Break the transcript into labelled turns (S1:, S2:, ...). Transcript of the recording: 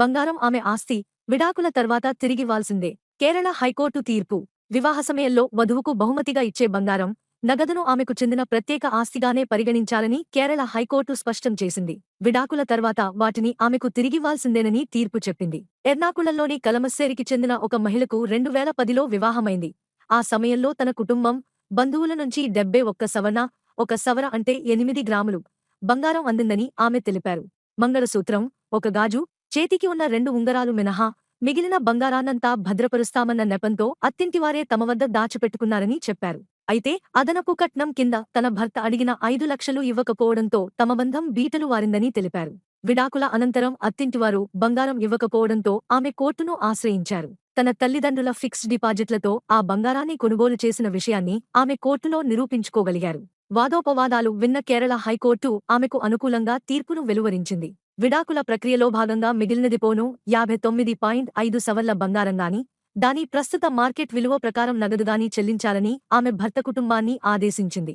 S1: బంగారం ఆమె ఆస్తి విడాకుల తర్వాత తిరిగివ్వాల్సిందే కేరళ హైకోర్టు తీర్పు. వివాహ సమయంలో వధువుకు బహుమతిగా ఇచ్చే బంగారం నగదును ఆమెకు చెందిన ప్రత్యేక ఆస్తిగానే పరిగణించాలని కేరళ హైకోర్టు స్పష్టం చేసింది. విడాకుల తర్వాత వాటిని ఆమెకు తిరిగివ్వాల్సిందేనని తీర్పు చెప్పింది. ఎర్నాకుళంలోని కలమస్సేరికి చెందిన ఒక మహిళకు రెండు వేల పదిలో వివాహమైంది. ఆ సమయంలో తన కుటుంబం బంధువుల నుంచి డెబ్బై ఒక్క సవర్ణ ఒక సవర అంటే ఎనిమిది గ్రాములు బంగారం అందిందని ఆమె తెలిపారు. మంగళసూత్రం ఒక గాజు చేతికి ఉన్న రెండు ఉంగరాలు మినహా మిగిలిన బంగారాన్నంతా భద్రపరుస్తామన్న నెపంతో అత్తింటివారే తమ వద్ద దాచిపెట్టుకున్నారని చెప్పారు. అయితే అదనపు కట్నం కింద తన భర్త అడిగిన ఐదు లక్షలు ఇవ్వకపోవడంతో తమ బంధం బీటలు వారిందని తెలిపారు. విడాకుల అనంతరం అత్తింటివారు బంగారం ఇవ్వకపోవడంతో ఆమె కోర్టును ఆశ్రయించారు. తన తల్లిదండ్రుల ఫిక్స్డ్ డిపాజిట్లతో ఆ బంగారాన్ని కొనుగోలు చేసిన విషయాన్ని ఆమె కోర్టులో నిరూపించుకోగలిగారు. వాదోపవాదాలు విన్న కేరళ హైకోర్టు ఆమెకు అనుకూలంగా తీర్పును వెలువరించింది. విడాకుల ప్రక్రియలో భాగంగా మిగిలినది పోను యాభై తొమ్మిది పాయింట్ ఐదు సవర్ల బంగారంగాని దాని ప్రస్తుత మార్కెట్ విలువ ప్రకారం నగదుగాని చెల్లించాలని ఆమె భర్త కుటుంబాన్ని ఆదేశించింది.